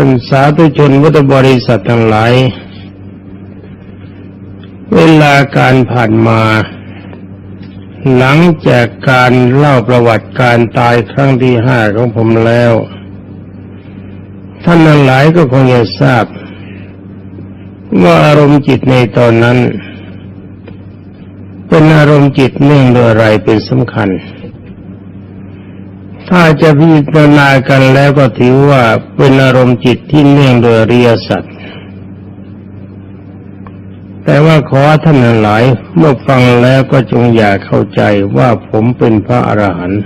ท่านสาธุชนพุทธบริษัททั้งหลาย เวลาการผ่านมา หลังจากการเล่าประวัติการตายครั้งที่ห้าของผมแล้ว ท่านทั้งหลายก็คงจะทราบ ว่าอารมณ์จิตในตอนนั้น เป็นอารมณ์จิตเนื่องโดยอะไรเป็นสำคัญ ถ้าจะพิจารณากันแล้วก็ถือว่าเป็นอารมณ์จิตที่เนื่องโดยอริยสัจแต่ว่าขอท่านหลายเมื่อฟังแล้วก็จงอย่าเข้าใจว่าผมเป็นพระอรหันต์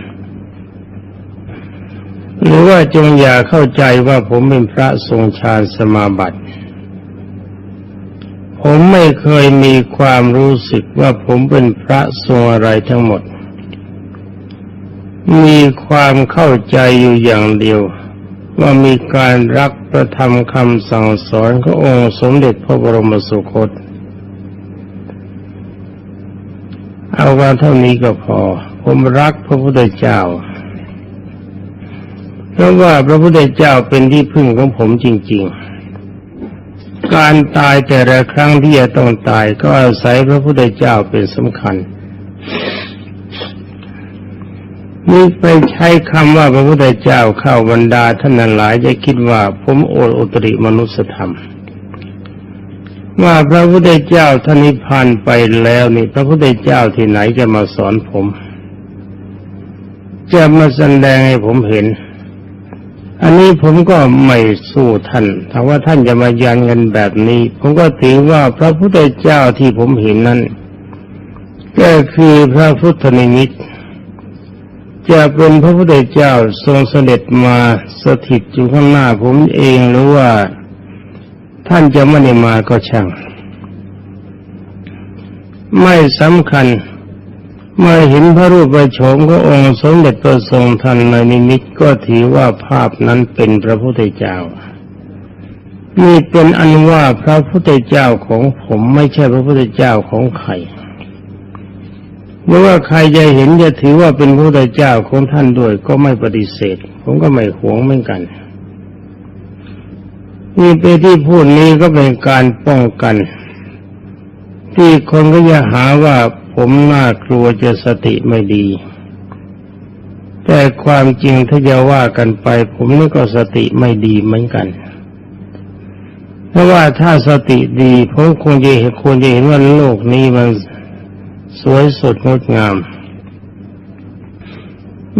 หรือว่าจงอย่าเข้าใจว่าผมเป็นพระทรงฌานสมาบัติ ผมไม่เคยมีความรู้สึกว่าผมเป็นพระทรงอะไรทั้งหมด มีความเข้าใจอยู่อย่างเดียว ว่ามีการรักประธรรมคำสั่งสอนขององค์สมเด็จพระบรมสุคต เอาว่าเท่านี้ก็พอ ผมรักพระพุทธเจ้า เพราะว่าพระพุทธเจ้าเป็นที่พึ่งของผมจริง ๆการตายแต่ละครั้งที่จะต้องตายก็อาศัยพระพุทธเจ้าเป็นสำคัญ นี่ไปใช้คำว่าพระพุทธเจ้าเข้าบรรดาท่านนั้นหลายจะคิดว่าผมโอดอุตริมนุสธรรม ว่าพระพุทธเจ้าท่านิพพานไปแล้วนี่ พระพุทธเจ้าที่ไหนจะมาสอนผม จะมาแสดงให้ผมเห็น อันนี้ผมก็ไม่สู้ท่านถ้าว่าท่านจะมายันกันแบบนี้ ผมก็ถือว่าพระพุทธเจ้าที่ผมเห็นนั้นก็คือพระพุทธนิมิต จะเป็นพระพุทธเจ้าทรงเสด็จมาสถิตอยู่ข้างหน้าผมเองหรือว่าท่านจะไม่ได้มาก็ช่าง ไม่สำคัญเมื่อเห็นพระรูปประโฉมขององค์สมเด็จพระทรงทันในนิมิตก็ถือว่าภาพนั้นเป็นพระพุทธเจ้านี่เป็นอันว่าพระพุทธเจ้าของผมไม่ใช่พระพุทธเจ้าของใคร เมื่อว่าใครจะเห็นจะถือว่าเป็นพระพุทธเจ้าของท่านด้วยก็ไม่ปฏิเสธ ผมก็ไม่หวงเหมือนกันนี่เป็นที่พูดนี้ก็เป็นการป้องกัน ที่คนก็จะหาว่าผมน่ากลัวจะสติไม่ดี แต่ความจริงถ้าจะว่ากันไป ผมนี่ก็สติไม่ดีเหมือนกันเพราะว่าถ้าสติดีผมคงจะเห็นควรจะเห็นว่าโลกนี้มัน สวยสดงดงาม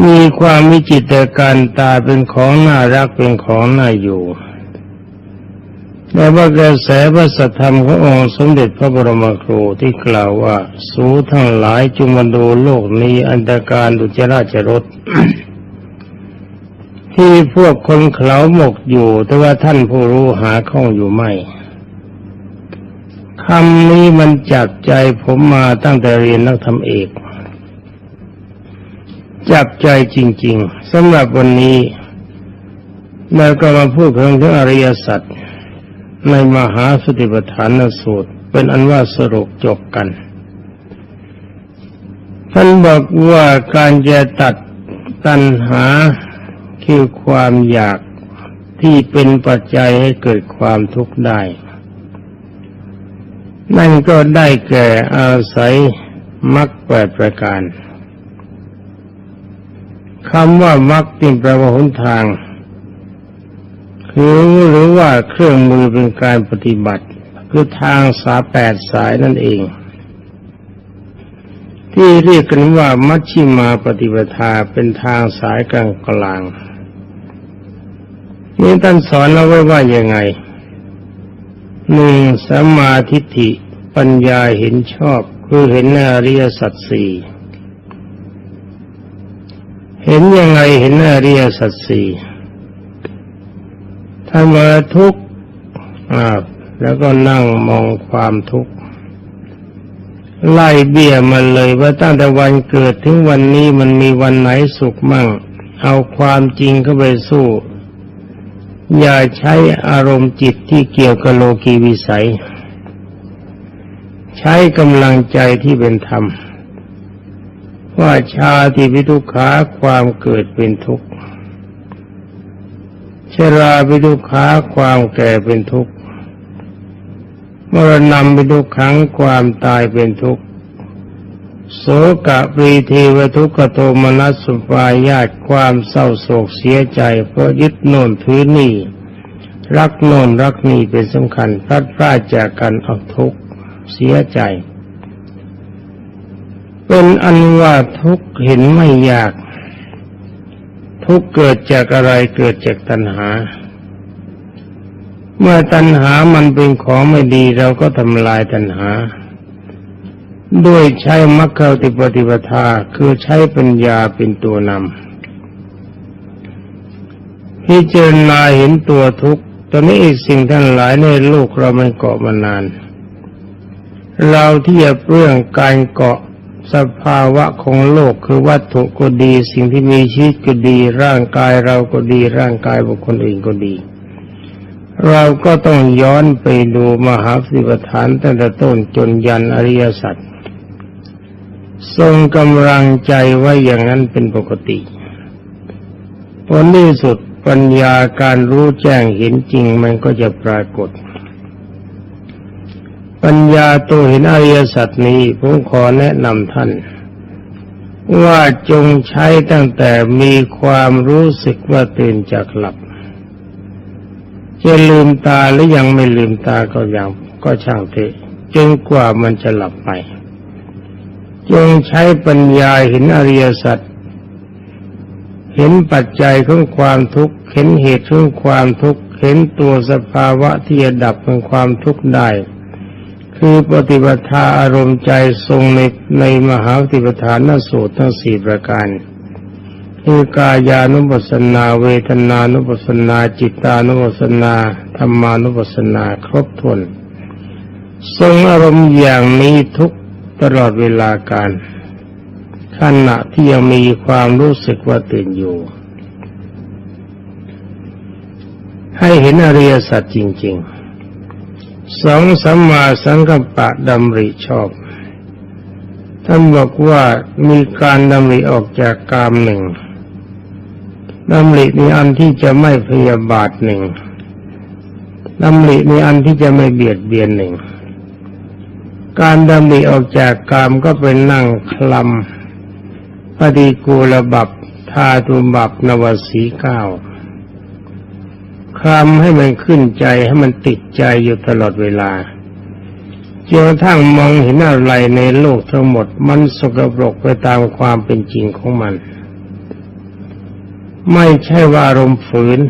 มีความวิจิตรการตาเป็นของน่ารักเป็นของน่าอยู่แต่ว่ากระแสพระสัทธรรมขององค์สมเด็จพระบรมครูที่กล่าวว่า สูทั้งหลายจุมาดูโลกนี้อันตรการดุจราชรถที่พวกคนเขาหมกอยู่ แต่ว่าท่านผู้รู้หาข้องอยู่ไม่ คำนี้มันจับใจผมมาตั้งแต่เรียนนักธรรมเอก จับใจจริง ๆสำหรับวันนี้แล้วก็มาพูดเรื่องอริยสัจในมหาสติปัฏฐานสูตร เป็นอันว่าสรุปจบกัน ท่านบอกว่าการจะตัดตัณหาคือความอยากที่เป็นปัจจัยให้เกิดความทุกข์ได้ นั่นก็ได้แก่อาศัยมรรคแปดประการคำว่ามรรคติแปลว่าหนทาง คือหรือว่าเครื่องมือเป็นการปฏิบัติ คือทางสาแปดสายนั่นเอง ที่เรียกกันว่ามัชชิมาปฏิปทาเป็นทางสายกลางกลางนี่ท่านสอนเราไว้ว่ายังไง หนึ่งสัมมาทิฏฐิปัญญาเห็นชอบ คือเห็นอริยสัจสี่เห็นยังไงเห็นอริยสัจสี่ถ้ามาทุกข์แล้วก็นั่งมองความทุกข์ไล่เบี้ยมันเลยว่าตั้งแต่วันเกิดถึงวันนี้มันมีวันไหนสุขมั่ง เอาความจริงเข้าไปสู้ อย่าใช้อารมณ์จิตที่เกี่ยวกับโลกีวิสัย ใช้กำลังใจที่เป็นธรรม ว่าชาติพิทุขาความเกิดเป็นทุกข์ชราเป็นทุขาความแก่เป็นทุกข์มรณะเป็นทุขังความตายเป็นทุกข์ โสกะปรีเทวทุกขโทมนัสสุปายาตความเศร้าโศกเสียใจ เพราะยึดโน่นถือนี่ รักโน่นรักนี่เป็นสำคัญพลัดพรากจากกันเอาทุกเสียใจ เป็นอันว่าทุกเห็นไม่ยาก ทุกเกิดจากอะไรเกิดจากตัณหา เมื่อตัณหามันเป็นของไม่ดีเราก็ทำลายตัณหา ด้วยใช้มรรคติปฏิปทาคือใช้ปัญญาเป็นตัวนำพิจารณาเห็นตัวทุกข์ตอนนี้สิ่งทั้งหลายในโลกเรามันเกาะมานาน เราเที่จะเปลื้องการเกาะสภาวะของโลกคือวัตถุก็ดี สิ่งที่มีชีวิตก็ดี ร่างกายเราก็ดี ร่างกายบุคคลอื่นก็ดี เราก็ต้องย้อนไปดูมหาสิบฐานตั้งแต่ต้นจนยันอริยสัจทรงกำลังใจไว้อย่างนั้นเป็นปกติผลที่สุดปัญญาการรู้แจ้งเห็นจริงมันก็จะปรากฏ ปัญญาตัวเห็นอริยสัจนี้ผมขอแนะนำท่าน ว่าจงใช้ตั้งแต่มีความรู้สึกว่าตื่นจากหลับ จะลืมตาหรือยังไม่ลืมตาก็ยังก็ช่างเถอะจนกว่ามันจะหลับไปจงใช้ปัญญาเห็นอริยสัจเห็นปัจจัยของความทุกข์เห็นเหตุของความทุกข์เห็นตัวสภาวะที่จะดับเป็นความทุกข์ได้ คือปฏิบัติอารมณ์ใจทรงในในมหาปฏิปทานสูตรทั้งสี่ประการ คือกายานุปัสสนา เวทนานุปัสสนา จิตานุปัสสนาธรรมานุปัสสนาครบถ้วนทรงอารมณ์อย่างนี้ทุกตลอดเวลาการขณะที่ยังมีความรู้สึกว่าตื่นอยู่ ให้เห็นอริยสัจจริง ๆ สองสัมมาสังกัปปะดำริชอบ ท่านบอกว่ามีการดำริออกจากกามหนึ่ง ดำริในอันที่จะไม่พยาบาทหนึ่งดำริในอันที่จะไม่เบียดเบียนหนึ่ง การดำริออกจากกามก็เป็นนั่งคลำปฏิกูลบับทาตุบับนวสีเก้าคำให้มันขึ้นใจให้มันติดใจอยู่ตลอดเวลาจนกระทั่งมองเห็นอะไรในโลกทั้งหมดมันสกปรกไปตามความเป็นจริงของมัน ไม่ใช่ว่าอารมณ์ฝืน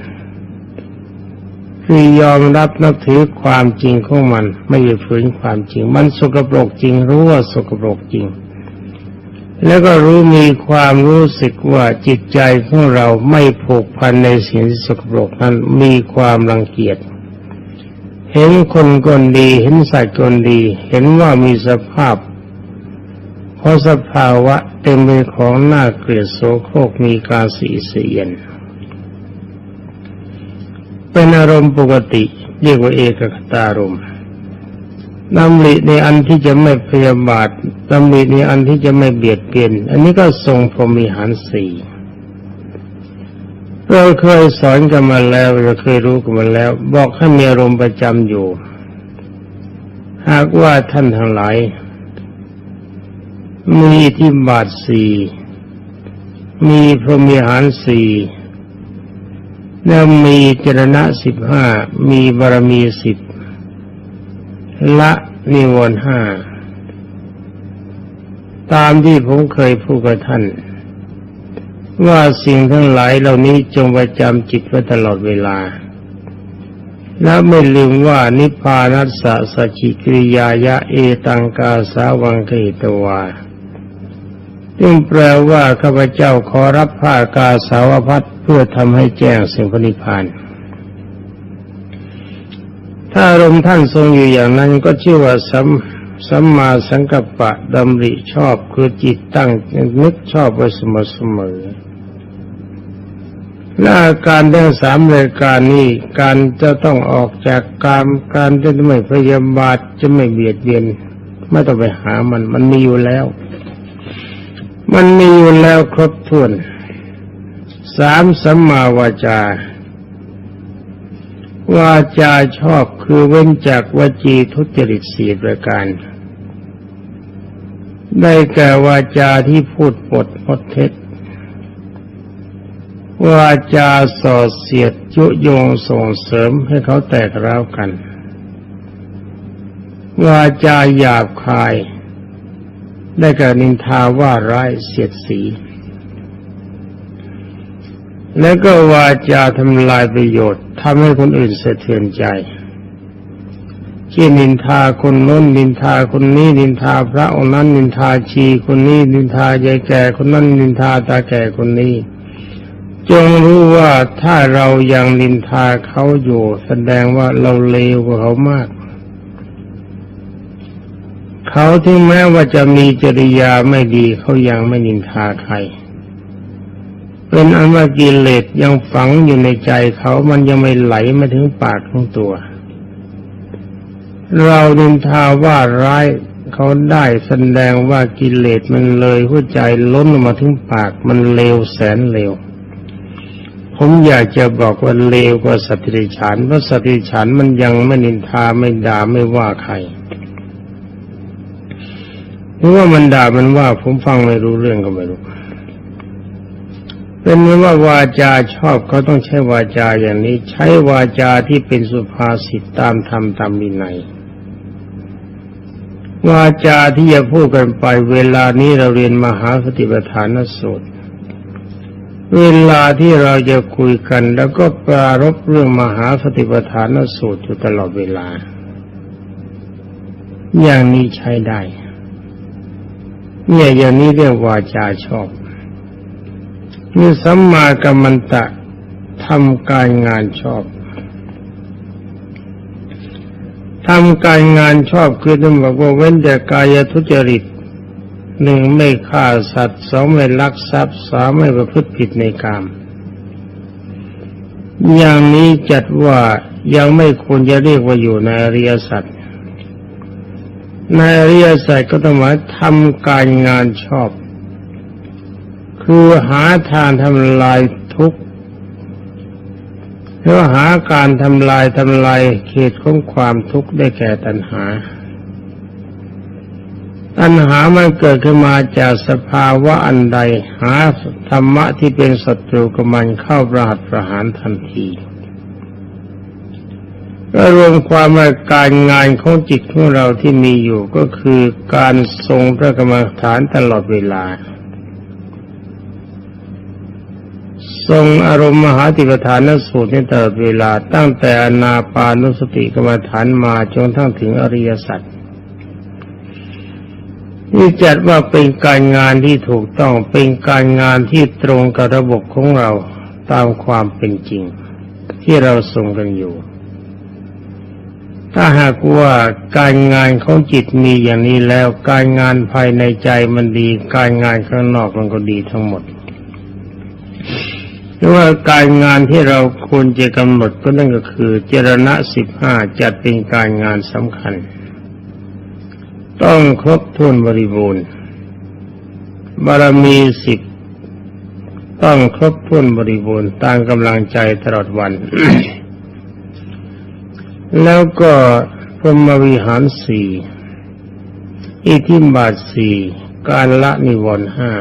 คือยอมรับนับถือความจริงของมัน ไม่ใช่ฝืนความจริง มันสกปรกจริง รู้ว่าสกปรกจริง แล้วก็รู้มีความรู้สึกว่าจิตใจของเราไม่ผูกพันในสิ่งสกปรกนั้นมีความรังเกียจเห็นคนคนดี เห็นสัตว์คนดี เห็นว่ามีสภาพ เพราะสภาวะเต็มไปของหน้าเกลียดโสโครกมีการสีเสียน เป็นอารมณ์ปกติ เรียกว่าเอกคตารมณ์ดำริในอันที่จะไม่พยาบาทดำริในอันที่จะไม่เบียดเบียน อันนี้ก็ทรงพรมิหารสี่เราเคยสอนกันมาแล้วเราเคยรู้กันมาแล้ว บอกให้มีอารมณ์ประจำอยู่ หากว่าท่านทั้งหลาย มีที่บาทสี่ มีพรหมิหารสี่แล้วมีจรณะสิบห้า มีบารมีสิบ ละนิวรณ์ห้า ตามที่ผมเคยพูดกับท่าน ว่าสิ่งทั้งหลายเหล่านี้จงประจำจิตไว้ตลอดเวลา และไม่ลืมว่านิพพานัสสะสจิกิริยายะเอตังกาสาวังเกตวา ซึ่งแปลว่าข้าพเจ้าขอรับผ้ากาสาวพัดเพื่อทำให้แจ้งสิ่งพนิพพานถ้าอารมณ์ท่านทรงอยู่อย่างนั้นก็ชื่อว่าสัมสัมมาสังกัปปะดำริชอบคือจิตตั้งนึกชอบไปเสมอเสมอและอาการทั้งสามรายการนี้การจะต้องออกจากการการจะไม่พยาบาทจะไม่เบียดเบียนไม่ต้องไปหามันมันมีอยู่แล้ว มันมีอยู่แล้วครบถ้วนสามสัมมาวาจาวาจาชอบคือเว้นจากวจีทุจริตสี่ประการ ได้แก่วาจาที่พูดปดมดเท็จ วาจาส่อเสียดยุโยงส่งเสริมให้เขาแตกร้าวกัน วาจาหยาบคาย ได้แก่นินทาว่าร้ายเสียดสี แล้วก็วาจาทำลายประโยชน์ทำให้คนอื่นสะเทือนใจเช่นนินทาคนน้นนินทาคนนี้นินทาพระองค์นั้นนินทาชีคนนี้นินทายายแก่คนนั้นนินทาตาแก่คนนี้ จงรู้ว่าถ้าเรายังนินทาเขาอยู่แสดงว่าเราเลวกว่าเขามาก เขาถึงแม้ว่าจะมีจริยาไม่ดีเขายังไม่นินทาใคร เป็นอันว่ากิเลสยังฝังอยู่ในใจเขามันยังไม่ไหลมาถึงปากของตัว เราดินทาว่าร้ายเขาได้แสดงว่ากิเลสมันเลยหัวใจล้นออกมาถึงปากมันเลวแสนเลวผมอยากจะบอกว่าเลวกว่าสตว์ริฉานเพราะสตว์ริฉานมันยังไม่นินทาไม่ด่าไม่ว่าใคร หรือว่ามันด่ามันว่าผมฟังไม่รู้เรื่องก็ไม่รู้ เป็นว่าวาจาชอบเขาต้องใช้วาจาอย่างนี้ ใช้วาจาที่เป็นสุภาษิตตามธรรมตามวินัยวาจาที่จะพูดกันไป เวลานี้เราเรียนมหาสติปัฏฐานสูตรเวลาที่เราจะคุยกัน แล้วก็ปรารบเรื่องมหาสติปัฏฐานสูตรอยู่ตลอดเวลา อย่างนี้ใช้ได้ เนี่ยอย่างนี้เรียกวาจาชอบนี่สัมมากัมมันตะทำการงานชอบทำการงานชอบคือต้องบอกว่าเว้นแต่กายทุจริตหนึ่งไม่ฆ่าสัตว์สองไม่ลักทรัพย์สามไม่ประพฤติผิดในกาม อย่างนี้จัดว่ายังไม่ควรจะเรียกว่าอยู่ในอริยสัจ ในอริยสัจก็ต้องหมายทำการงานชอบ คือหาทางทำลายทุกข์แล้วหาการทำลายทำลายเขตของความทุกข์ได้แก่ตัณหา ตัณหามันเกิดขึ้นมาจากสภาวะอันใด หาธรรมะที่เป็นศัตรูกับมันเข้าประหัตประหารทันที ก็รวมความว่าการงานของจิตของเราที่มีอยู่ก็คือการทรงพระกรรมฐานตลอดเวลา ทรงอารมณ์มหาติปฐานสูตรในตลอดเวลาตั้งแต่อนาปานุสติกรรมฐานมาจนทั้งถึงอริยสัจนี่จัดว่าเป็นการงานที่ถูกต้องเป็นการงานที่ตรงกับระบบของเราตามความเป็นจริง ที่เราทรงกันอยู่ ถ้าหากว่าการงานของจิตมีอย่างนี้แล้วการงานภายในใจมันดี การงานข้างนอกมันก็ดีทั้งหมดหรือว่าการงานที่เราควรจะกำหนดก็นั่นก็คือ เจรณะสิบห้าจัดเป็นการงานสำคัญ ต้องครบถ้วนบริบูรณ์ บารมีสิบต้องครบถ้วนบริบูรณ์ตามกำลังใจตลอดวัน แล้วก็พรหมวิหารสี่อิทิบาทสี่การละนิวรณ์ห้า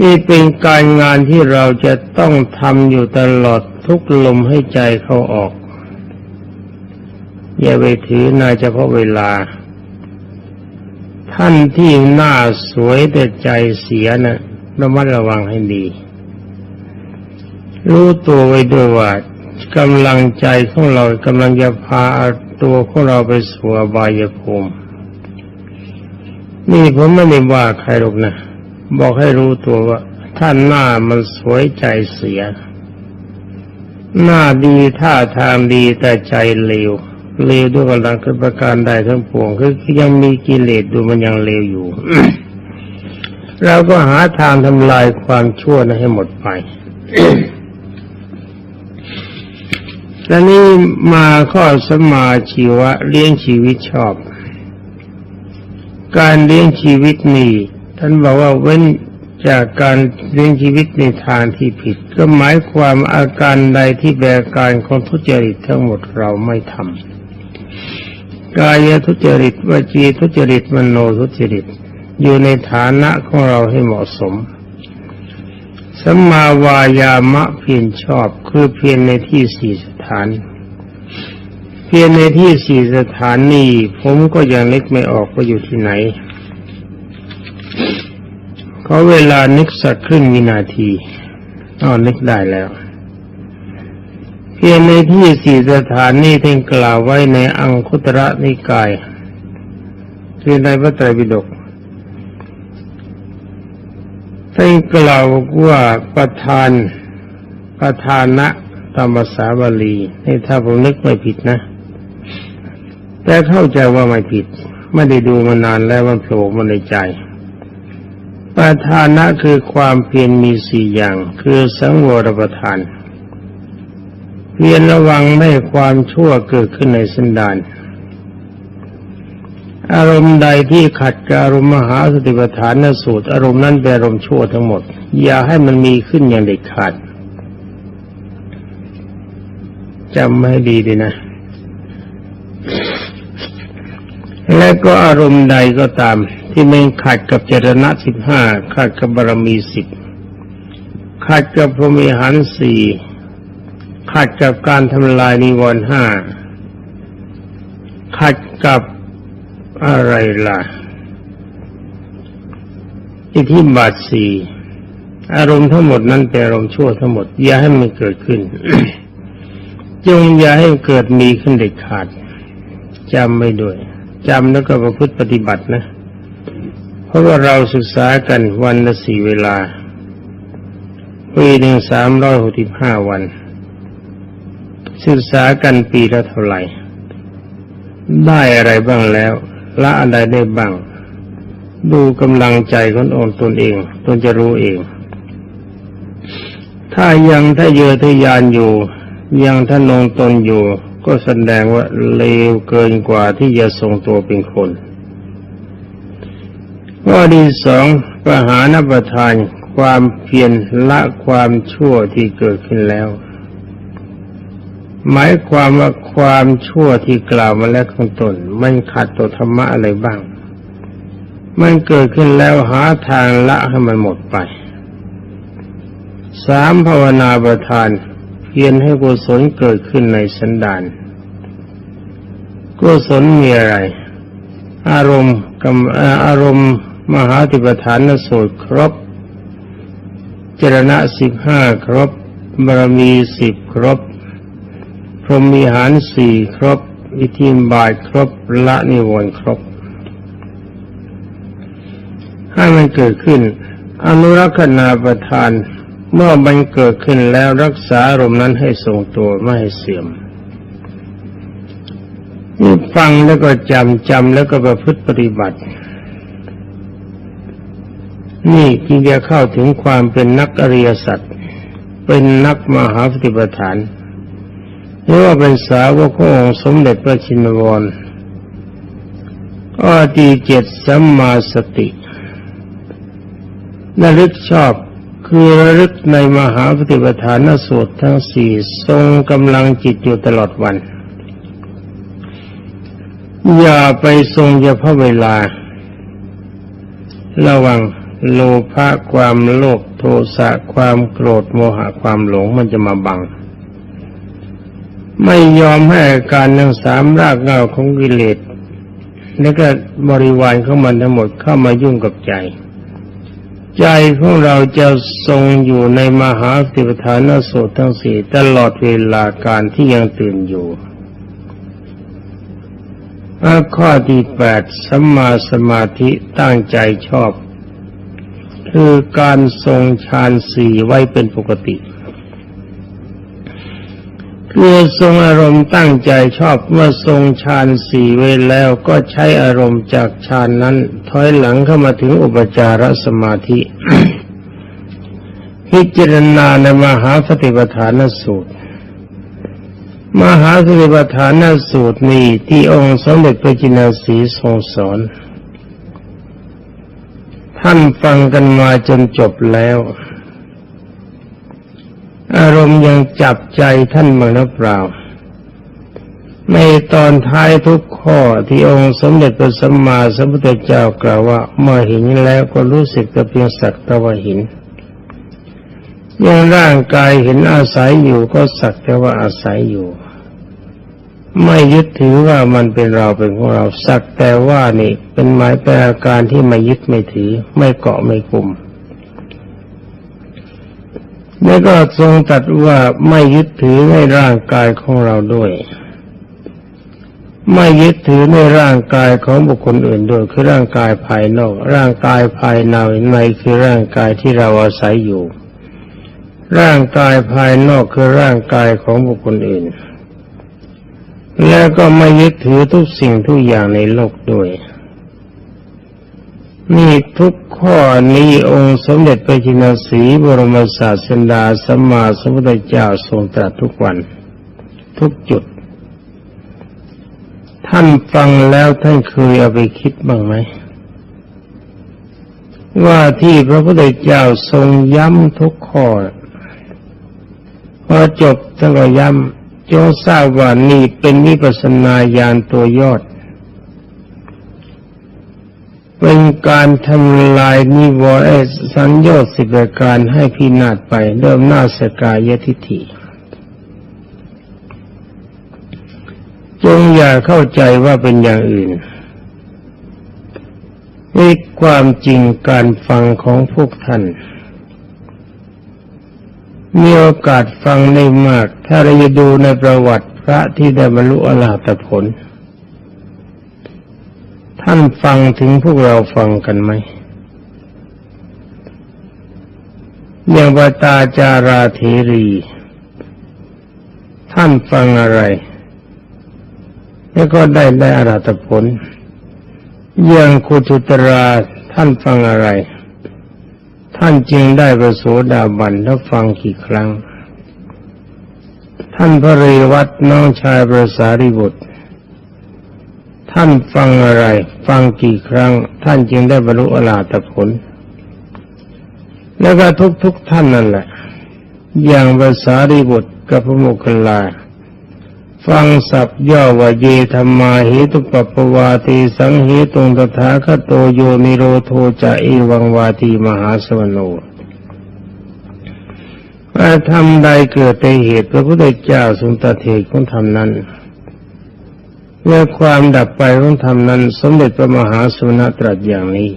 นี่เป็นการงานที่เราจะต้องทำอยู่ตลอดทุกลมให้ใจเขาออก อย่าไปถือนายเฉพาะเวลา ท่านที่หน้าสวยแต่ใจเสียนะ่ะระมัดระวังให้ดี รู้ตัวไว้ด้วยว่า กำลังใจของเรากำลังจะพาตัวของเราไปสู่อบายภูมินี่ผมไม่ได้ว่าใครหรอกนะ บอกให้รู้ตัวว่าท่านหน้ามันสวยใจเสีย หน้าดีท่าทางดีแต่ใจเลวเลวด้วยกำลังคือประการใดทั้งปวงคือยังมีกิเลสดูมันยังเลวอยู่เราก็หาทางทำลายความชั่วนั้นให้หมดไป และนี้มาข้อสมาชีวะเลี้ยงชีวิตชอบ การเลี้ยงชีวิตนี่ท่านบอกว่าเว้นจากการเลี้ยงชีวิตในทางที่ผิด ก็หมายความอาการใดที่แบกการของทุจริตทั้งหมดเราไม่ทำกายทุจริตวจีทุจริตมโนทุจริต อยู่ในฐานะของเราให้เหมาะสมสัมมาวายามะเพียรชอบคือเพียรในที่สี่ ถาน เพียรในที่สี่สถานนี้ผมก็ยังนึกไม่ออกว่าอยู่ที่ไหนเขาเวลานึกสักครึ่งวินาทีอ๋อนึกได้แล้ว เพียงในที่สี่สถานนี้ท่านกล่าวไว้ในอังคุตระนิกายคือในพระไตรปิฎกท่านกล่าวว่าประธานประธานะ ตามภาษาบาลีนี่ถ้าผมนึกไม่ผิดนะ แต่เข้าใจว่าไม่ผิด ไม่ได้ดูมานานแล้วมันโผล่มาในใจประธานะคือความเพียรมีสี่อย่าง คือสังวรประทาน เพียรระวังไม่ความชั่วเกิดขึ้นในสันดานอารมณ์ใดที่ขัดกับอารมณ์มหาสติปัฏฐานสูตร อารมณ์นั้นเป็นอารมณ์ชั่วทั้งหมด อย่าให้มันมีขึ้นอย่างเด็ดขาด จำให้ดีดีนะ และก็อารมณ์ใดก็ตาม ที่มันขัดกับเจรณะสิบห้าขัดกับบารมีสิบขัดกับพรมิหารสี่ขัดกับการทำลายนิวรณ์ห้าขัดกับอะไรล่ะอิทธิบาทสี่อารมณ์ทั้งหมดนั้นเป็นอารมณ์ชั่วทั้งหมด อย่าให้มันเกิดขึ้น จงอย่าให้เกิดมีขึ้นเด็ดขาดจำไม่ด้วยจำแล้วก็ประพฤติปฏิบัตินะ เพราะว่าเราศึกษากันวันละสี่เวลาปีหนึ่งสามร้อยหกสิบห้าวัน ศึกษากันปีละเท่าไหร่ ได้อะไรบ้างแล้ว ละอะไรได้บ้าง ดูกำลังใจขององตนเองตนจะรู้เอง ถ้ายังถ้าเยอทะยานอยู่ ยังท่านงตนอยู่ ก็แสดงว่าเลวเกินกว่าที่จะทรงตัวเป็นคนข้อที่สองปหานประทานความเพียรละความชั่วที่เกิดขึ้นแล้ว หมายความว่าความชั่วที่กล่าวมาแล้วข้างต้นมันขัดต่อธรรมะอะไรบ้าง มันเกิดขึ้นแล้วหาทางละให้มันหมดไปสามภาวนาประทาน พียรให้กุศลเกิดขึ้นในสันดานกุศลมีอะไร อารมณ์กับอารมณ์มหาติปฐานสูตรครบ เจรณะสิบห้าครบบารมีสิบครบ พรหมีหารสี่ครบ อิทิมบายครบ ละนิวรณ์ครบ ให้มันเกิดขึ้น อนุรักษณาประทาน เมื่อมันเกิดขึ้นแล้วรักษาอารมณ์นั้นให้ทรงตัวไม่ให้เสื่อมนี่ฟังแล้วก็จำจำแล้วก็ประพฤติปฏิบัติ นี่จึงจะเข้าถึงความเป็นนักอริยสัจเป็นนักมหาปฏิปทานหรือว่าเป็นสาวกขององค์สมเด็จพระชินวรก็ดีเจ็ดสัมมาสติระลึกชอบ คือระลึกในมหาปฏิปทานสูตรทั้งสี่ทรงกำลังจิตอยู่ตลอดวัน อย่าไปทรงเฉพาะเวลา ระวังโลภะความโลภโทสะความโกรธโมหะความหลงมันจะมาบัง ไม่ยอมให้การทั้งสามรากเหง้าของกิเลสและก็บริวารของมันทั้งหมดเข้ามายุ่งกับใจ ใจของเราจะทรงอยู่ในมหาสิปฐานสูตรทั้งสี่ตลอดเวลาการที่ยังตื่นอยู่ข้อที่แปดสัมมาสมาธิตั้งใจชอบ คือการทรงฌานสี่ไว้เป็นปกติ คือทรงอารมณ์ตั้งใจชอบเมื่อทรงฌานสี่ไว้แล้วก็ใช้อารมณ์จากฌานนั้น ถอยหลังเข้ามาถึงอุปจารสมาธิ พิจารณาในมหาสติปัฏฐานสูตร มหาสติปัฏฐานสูตรนี้ที่องค์สมเด็จพระจินสีทรงสอน ท่านฟังกันมาจนจบแล้ว อารมณ์ยังจับใจท่านบ้างหรือเปล่า ในตอนท้ายทุกข้อที่องค์สมเด็จพระสัมมาสัมพุทธเจ้ากล่าวว่าเมื่อห็นแล้วก็รู้สึกแต่เพียงสักแต่ว่าห็นยังร่างกายเห็นอาศัยอยู่ก็สักแต่ว่าอาศัยอยู่ ไม่ยึดถือว่ามันเป็นเราเป็นของเราสักแต่ว่านี่เป็นหมายแปลอาการที่ไม่ยึดไม่ถือ ไม่เกาะไม่กลุ่ม แล้วก็ทรงตัดว่าไม่ยึดถือในร่างกายของเราด้วย ไม่ยึดถือในร่างกายของบุคคลอื่นด้วยคือร่างกายภายนอก ร่างกายภายในในคือร่างกายที่เราอาศัยอยู่ ร่างกายภายนอกคือร่างกายของบุคคลอื่น แล้วก็ไม่ยึดถือทุกสิ่งทุกอย่างในโลกด้วย นี่ทุกข้อนี้องค์สมเด็จพระจินสีบรมศาสดาสัมมาสัมพุทธเจ้าทรงตรัสทุกวัน ทุกจุด ท่านฟังแล้วท่านเคยเอาไปคิดบ้างไหม ว่าที่พระพุทธเจ้าทรงย้ำทุกข้อพอจบท่านก็ย้ำจงทราบว่านี่เป็นวิปัสสนาญาณตัวยอด เป็นการทำลายนิวรณ์สัญญาสิบประการให้พินาศไปเริ่มหน้าสกายทิฐิจงอย่าเข้าใจว่าเป็นอย่างอื่นนี่ความจริงการฟังของพวกท่าน มีโอกาสฟังได้มาก ถ้าเราจะดูในประวัติพระที่ได้บรรลุอรหัตผล ท่านฟังถึงพวกเราฟังกันไหมอย่างวตาจาราเทรี ท่านฟังอะไร แล้วก็ได้ได้อารัตผลอย่างคุจุตราท่านฟังอะไร ท่านจึงได้ประโสดาบันแล้วฟังกี่ครั้ง ท่านพระเรวัตน้องชายประสาริบุตร ท่านฟังอะไร ฟังกี่ครั้ง ท่านจึงได้บรรลุอรหัตผล แล้วก็ทุกๆทท่านนั่นแหละ อย่างภาษาริบุตรกับพระโมคคัลลา ฟังสับย่อว่าเยธรรมาหิตุปปวาตีสังหิตุงตถาคโตโยนิโรโทจะเอวังวาตีมหาสวโนว่าทำใดเกิดในเหตุพระพุทธเจ้าทรงตัดเหตุของธรรมนั้น เมื่อความดับไปของธรรมนั้น สมเด็จพระมหาสุนตรัสอย่างนี้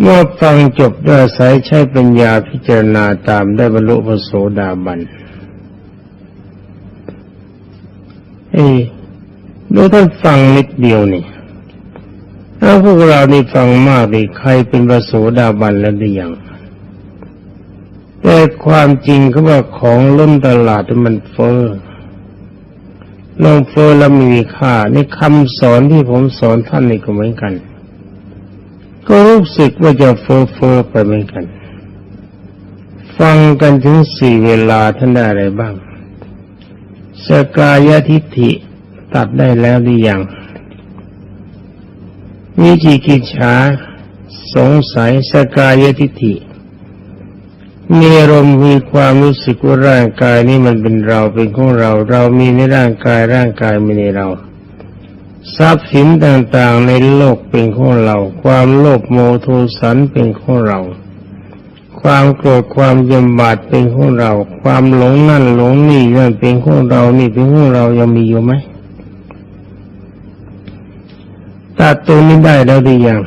เมื่อฟังจบด้วยสายใช้ปัญญาพิจารณาตามได้บรรลุพระโสดาบันเอ้ดูท่านฟังนิดเดียวนี่ถ้าพวกเรานี่ฟังมากดิใครเป็นพระโสดาบันแล้วหรือยังแต่ความจริงเขาว่าของล้นตลาดมันเฟ้อ ลงเฟอแล้วมีค่าในคำสอนที่ผมสอนท่านนี่ก็เหมือนกัน ก็รู้สึกว่าจะเฟอเฟอไปเหมือนกัน ฟังกันถึงสี่เวลาท่านได้อะไรบ้าง สกายทิฏฐิตัดได้แล้วหรือยังมีจิกิจฉาสงสัยสกายทิฏฐิ มีอารมณ์มีความรู้สึกว่าร่างกายนี้มันเป็นเราเป็นของเรา เรามีในร่างกายร่างกายมีในเรา ทรัพย์สินต่างๆในโลกเป็นของเรา ความโลภโมโทสันเป็นของเรา ความโกรธความยำบาดเป็นของเรา ความหลงนั่นหลงนี่นั่นเป็นของเรานี่เป็นของเรายังมีอยู่ไหมตัดตรงนี้ได้แล้วดีอย่าง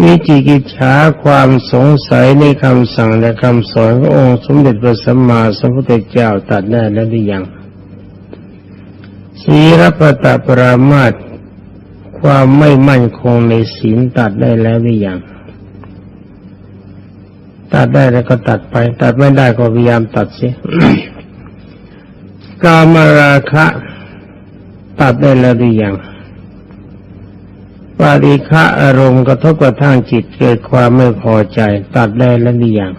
วิจิกิจฉาความสงสัยในคำสั่งและคำสอนขององค์สมเด็จพระสัมมาสัมพุทธเจ้าตัดได้แล้วหรือยังศีรปตะปรามาตความไม่มั่นคงในศีลตัดได้แล้วหรือยังตัดได้แล้วก็ตัดไป ตัดไม่ได้ก็พยายามตัดเสียกามราคะ ตัดได้แล้วหรือยัง ปาริคะอารมณ์กระทบกระทั่งจิตเกิดความไม่พอใจตัดได้แล้วนี่อย่าง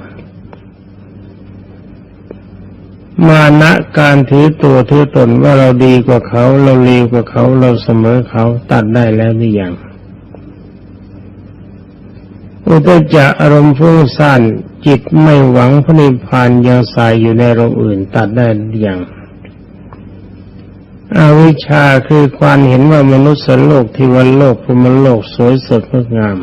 มานะการถือตัวถือตนว่าเราดีกว่าเขาเราเลวกว่าเขาเราเสมอเขาตัดได้แล้วนี่อย่างอุตจะอารมณ์ฟุ้งซ่านจิตไม่หวังพระนิพพานยังสายอยู่ในอารมณ์อื่น ตัดได้อยัง อวิชชาคือความเห็นว่ามนุษย์โลกที่วันโลกภูมิโลกสวยสดงดงาม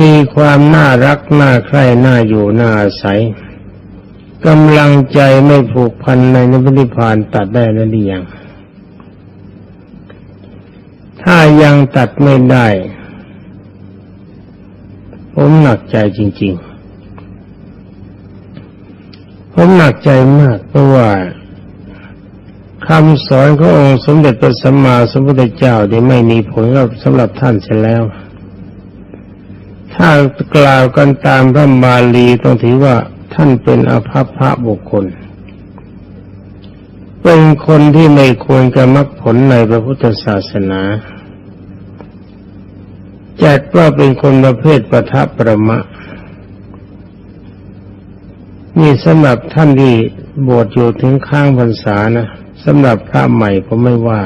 มีความน่ารักน่าใคร่น่าอยู่น่าอาศัยกำลังใจไม่ผูกพันในนิพพานตัดได้แล้วหรือยังถ้ายังตัดไม่ได้ ผมหนักใจจริง ๆ ผมหนักใจมากเพราะว่า คำสอนขององค์สมเด็จพระสัมมาสัมพุทธเจ้าที่ไม่มีผลกับสำหรับท่านเสียแล้ว ถ้ากล่าวกันตามพระบาลีต้องถือว่าท่านเป็นอภัพพระบุคคล เป็นคนที่ไม่ควรจะมรรคผลในพระพุทธศาสนาจัดว่าเป็นคนประเภทปะทะประมะนี่สำหรับท่านที่บวชอยู่ถึงข้างพรรษานะ สำหรับพระใหม่ผมไม่ว่า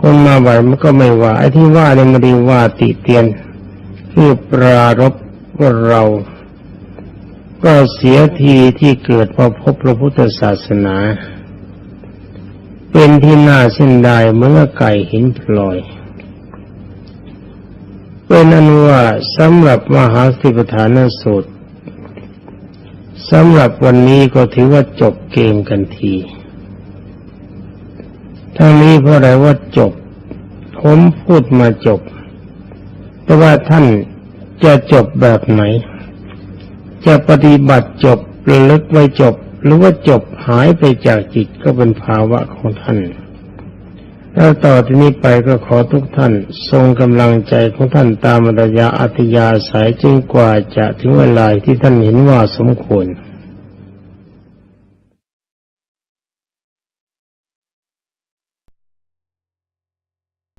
คนมาใหม่มันก็ไม่ว่า ไอ้ที่ว่าเนี่ยไม่ได้ว่าติเตียนคือปรารบว่าเรา ก็เสียทีที่เกิดมาพบพระพุทธศาสนา เป็นที่น่าเส้นได้เมื่อไก่เห็นพลอยเป็นอนุว่าสำหรับมหาสติปัฏฐานสูตรสำหรับวันนี้ก็ถือว่าจบเกมกันที ทั้งนี้เพราะอะไรว่าจบ ผมพูดมาจบ แต่ว่าท่านจะจบแบบไหน จะปฏิบัติจบระลึกไว้จบ หรือว่าจบหายไปจากจิตก็เป็นภาวะของท่านแล้วต่อที่นี้ไปก็ขอทุกท่าน ทรงกำลังใจของท่านตามระยะอัตยาสายจึงกว่าจะถึงเวลาที่ท่านเห็นว่าสมควร